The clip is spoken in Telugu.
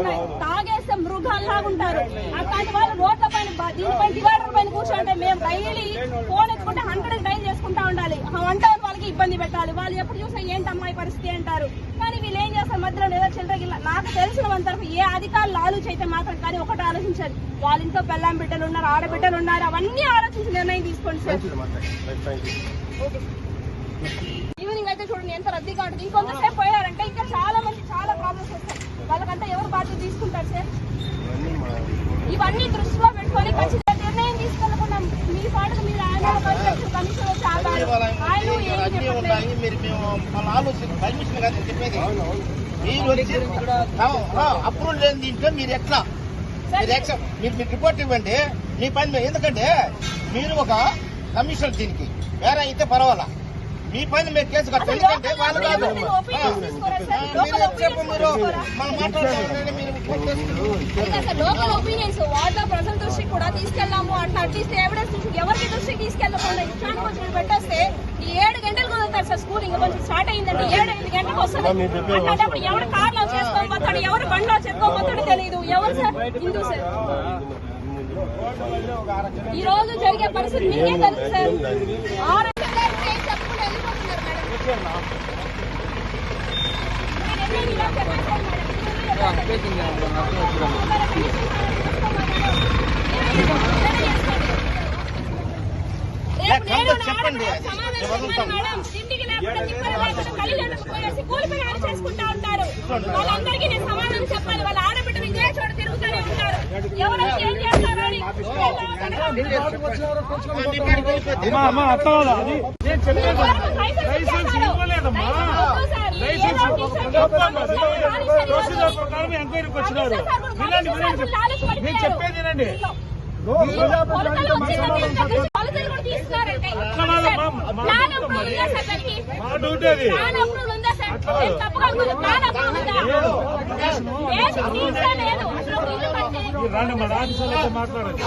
ఉన్నాయి. తాగేస్తే మృగాల్లాగా ఉంటారు అట్లాంటి వాళ్ళు రోడ్ల పైన దీనిపైన డివైడర్ పైన కూర్చుంటే మేము డైలీ ఫోన్ ఎత్తుకుంటే హండ్రెడ్ డైల్ చేసుకుంటా ఉండాలి. వంట వాళ్ళకి ఇబ్బంది పెట్టాలి. వాళ్ళు ఎప్పుడు చూసినా ఏంటి అమ్మాయి పరిస్థితి అంటారు. కానీ వీళ్ళు ఏం చేస్తారు? మధ్యలో ఏదో చిల్లర గిల్ల నాకు తెలిసిన వరకు ఏ అధికారులు ఆలోచైతే మాత్రం కానీ ఒకటి ఆలోచించారు. వాళ్ళ ఇంట్లో పెళ్ళాం బిడ్డలు ఉన్నారు ఆడబిడ్డలు ఉన్నారు అవన్నీ ఆలోచించి నిర్ణయం తీసుకోండి సార్. ఈవినింగ్ అయితే చూడండి ఎంత రద్దీగా ఉంటుంది. ఇంకొంతసేపు పోయారంటే తీసుకుంటారు సార్ ఇవన్నీ దృష్టిలో పెట్టుకొని ఖచ్చితంగా నిర్ణయం తీసుకెళ్ళకుండా మీ పాటకు మీరు ఆయన కమిషన్ వచ్చి అప్రూవల్ లేని దీంట్లో మీరు ఎట్లా? మీరు ఎక్సెప్ట్ మీరు మీకు రిపోర్ట్ ఇవ్వండి. మీ పని మీద- ఎందుకంటే మీరు ఒక కమిషనర్ దీనికి. వేరే అయితే పర్వాలా? మీ పని మీరు కేసు కట్టాలి ఎందుకంటే వాళ్ళు కాదు. మీరు చెప్పు తీసుకోరా? మనం మీరు లోకల్ ఒపీనియన్స్ వార్డులో ప్రజల దృష్టికి కూడా తీసుకెళ్దాము అంటే. అట్లీస్ట్ ఎవిడెన్స్ దృష్టికి ఎవరికి దృష్టికి తీసుకెళ్ళకుండా ఇష్టానికి వచ్చిన పెట్టేస్తే ఈ ఏడు గంటలకు వదులుతారు సార్ స్కూల్ ఇంకా కొంచెం స్టార్ట్ అయిందంటే ఏడు ఎనిమిది గంటలకు వస్తుంది. అట్లాంటప్పుడు ఎవరు కార్లో చేసుకోని పోతాడు ఎవరు బండిలో చేసుకోపోతాడో తెలియదు ఎవరు సార్? హిందూ సార్. ఈ రోజు జరిగే పరిస్థితి మీకే తెలుసు సార్. ఆరు వెళ్ళిపోతున్నారు మేడం. మీరు ఎన్ని ఇలా చెప్పేశారు మేడం. రేపు నేను చెప్పండి. సమాధానం చెప్పండి మేడం. ఇంటికి లేకుండా తిప్పలు లేకుండా తల్లిదండ్రులకు పోయేసి కూలి పని వాళ్ళు చేసుకుంటా ఉంటారు వాళ్ళందరికీ నేను సమాధానం చెప్పాలి వాళ్ళ ఆడబిడ్డలు ఇదే చోట తిరుగుతూనే ఉంటారు ఏం చేస్తారో అని లైసెన్స్ ఇవ్వలేదమ్మా. లైసెన్స్ ప్రకారం ఎంక్వైరీకి వచ్చినారు. వినండి వినండి నేను చెప్పేది వినండి. మా డ్యూటీ అది. మీరు రండి మా ఆఫీసర్లు అయితే మాట్లాడండి.